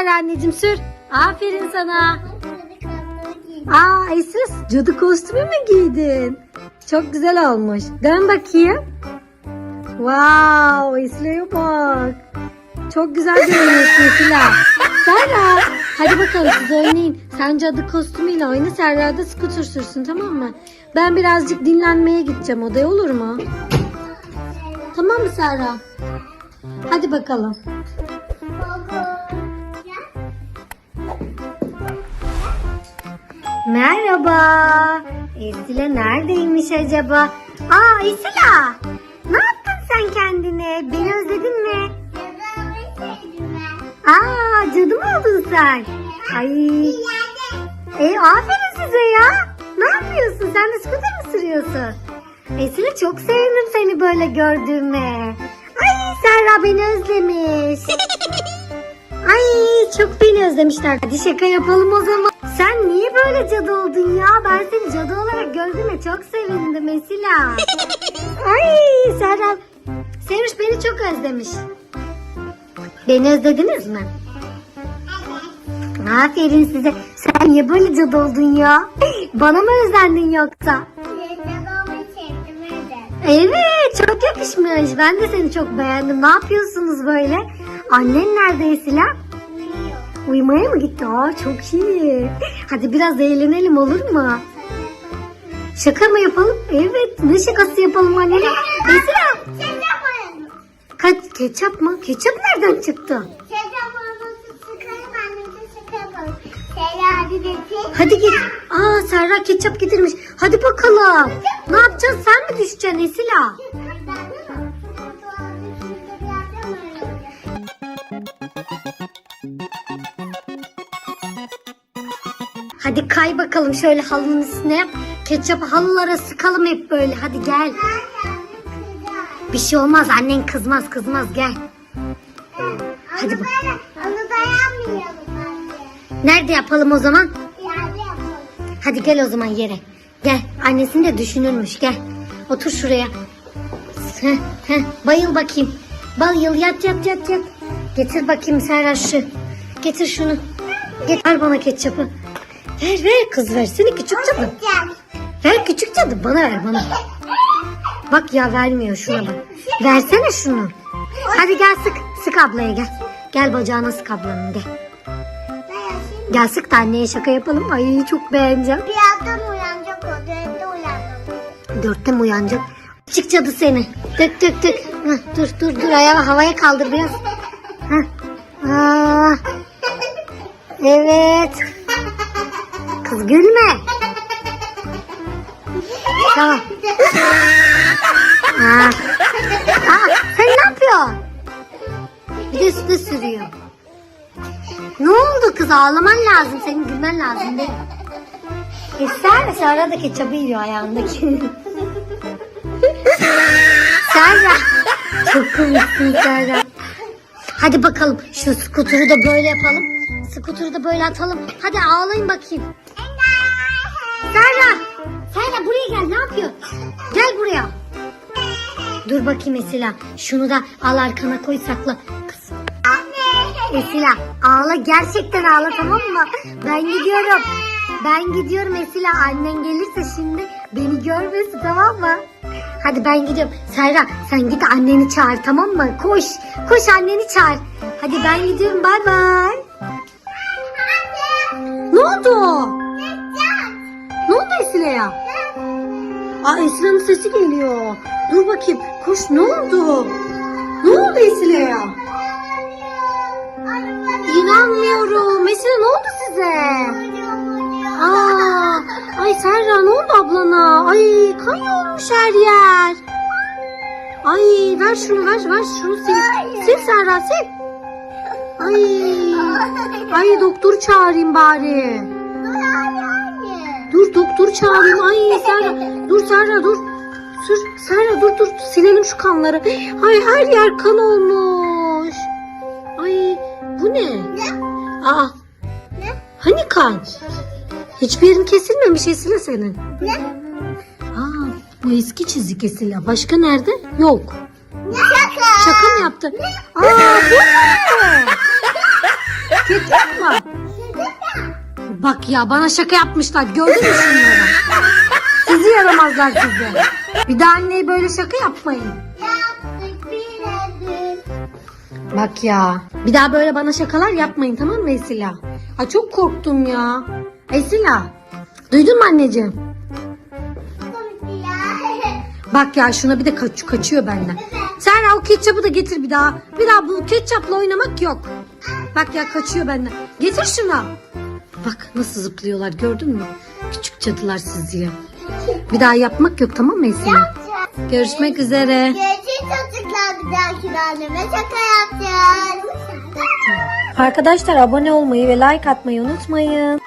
Ver anneciğim sür. Aferin sana. Aa Esis cadı kostümü mü giydin? Çok güzel olmuş. Dön bakayım. Wow Esila'ya bak. Çok güzel görünüyorsun Esila. Serra hadi bakalım siz oynayın. Sen cadı kostümüyle oyna Serra da skuter sürsün tamam mı? Ben birazcık dinlenmeye gideceğim odaya olur mu? Tamam mı Serra? Hadi bakalım. Merhaba. Esila neredeymiş acaba? Aa Esila. Ne yaptın sen kendine? Beni özledin mi? Aa cadı mı oldun sen? Ay. E, aferin size ya. Ne yapıyorsun? Sen de scooter mı sürüyorsun? Esila çok sevindim seni böyle gördüğüme. Ay Serra beni özlemiş. Ay çok beni özlemişler. Hadi şaka yapalım o zaman. Sen niye böyle cadı oldun ya? Ben seni cadı olarak gördüğüme çok sevindim Esila. Ay Serra. Sevinç beni çok özlemiş. Beni özlediniz mi? Aferin size. Sen niye böyle cadı oldun ya? Bana mı özlendin yoksa? Evet çok yakışmış. Ben de seni çok beğendim. Ne yapıyorsunuz böyle? Annen nerede Esila? Uyumaya mı gitti? Aa çok iyi. Hadi biraz eğlenelim olur mu? Şaka mı yapalım? Evet. Ne şakası yapalım annene? Esila. Kaç, ketçap mı? Ketçap nereden çıktı? Hadi git. Aa Serra ketçap getirmiş. Hadi bakalım. Ne yapacağız? Sen mi düşeceksin Esila? Hadi kay bakalım şöyle halının üstüne yap. Ketçapı halılara sıkalım hep böyle. Hadi gel. Bir şey olmaz annen kızmaz kızmaz gel. Hadi bak. Onu dayanmayalım. Nerede yapalım o zaman? Yerde yapalım. Hadi gel o zaman yere. Gel. Annesini de düşünürmüş. Gel. Otur şuraya. Heh, heh. Bayıl bakayım. Bayıl yat yat yat yat. Getir bakayım Serra şu. Getir şunu. Getir bana ketçapı. Ver ver kız versene küçük cadı. Ver küçük cadı bana ver bana. Bak ya vermiyor şuna bak. Versene şunu. Hadi gel sık. Sık ablaya gel. Gel bacağına sık ablanın gel. Gel sık da anneye şaka yapalım. Ay çok beğeneceğim. Birazdan uyanacak o. Dörtte uyanmam. Dörtte mi uyanacak? Çık cadı seni. Dök dök dök. Hah, dur dur dur ayağı havaya kaldır biraz. Hah. Aa, evet. Kız gülme. Tamam. Aa. Aa, sen ne yapıyorsun? Bir de üstüne sürüyor. Ne oldu kız ağlaman lazım. Senin gülmen lazım değil mi? Eser Serra da ketçabı yiyor ayağındaki. Serra. Çok komiksin Serra. Hadi bakalım şu skuturu da böyle yapalım. Skuturu da böyle atalım. Hadi ağlayın bakayım. Serra. Serra buraya gel ne yapıyor? Gel buraya. Dur bakayım Esila. Şunu da al arkana koy sakla. Kız. Esila ağla gerçekten ağla tamam mı? Ben gidiyorum. Ben gidiyorum Esila. Annen gelirse şimdi beni görmesin tamam mı? Hadi ben gidiyorum. Serra sen git anneni çağır tamam mı? Koş. Koş anneni çağır. Hadi ben gidiyorum bay bay. Oldu? Ne oldu Esile'ye? Aa Esile'nin sesi geliyor. Dur bakayım. Koş ne oldu? Ne oldu Esile'ye? İnanmıyorum. Esile ne oldu size? Aa, ay Serra ne oldu ablana? Ay kan olmuş her yer. Ay ver şunu ver ver şunu sil. Sil Serra sil. Ay. Ay doktor çağırayım bari. Dur doktor çağırayım. Ay Serra dur Serra dur. Sür Serra dur dur silelim şu kanları. Ay her yer kan olmuş. Ay bu ne? Aa hani kan? Hiçbir yerin kesilmemiş Esile senin. Aa, bu eski çizik Esile. Başka nerede? Yok. Şaka. Şaka mı yaptı? Aa bu ne? Ketçap mı? Bak ya bana şaka yapmışlar. Gördün mü şunları? Sizi yaramazlar sizi. Bir daha anneye böyle şaka yapmayın. Yaptık bilezik. Bak ya. Bir daha böyle bana şakalar yapmayın tamam mı Esila? Ay çok korktum ya. Esila. Duydun mu anneciğim? Bak ya şuna bir de kaç, kaçıyor benden. Sen o ketçapı da getir bir daha. Bir daha bu ketçapla oynamak yok. Bak ya kaçıyor benden. Getir şunu. Bak nasıl zıplıyorlar gördün mü? Küçük cadılar sizi. Bir daha yapmak yok tamam mı Esila? Görüşmek üzere. Gerçek çocuklar bir dahaki anneme şaka yapacağız. Arkadaşlar abone olmayı ve like atmayı unutmayın.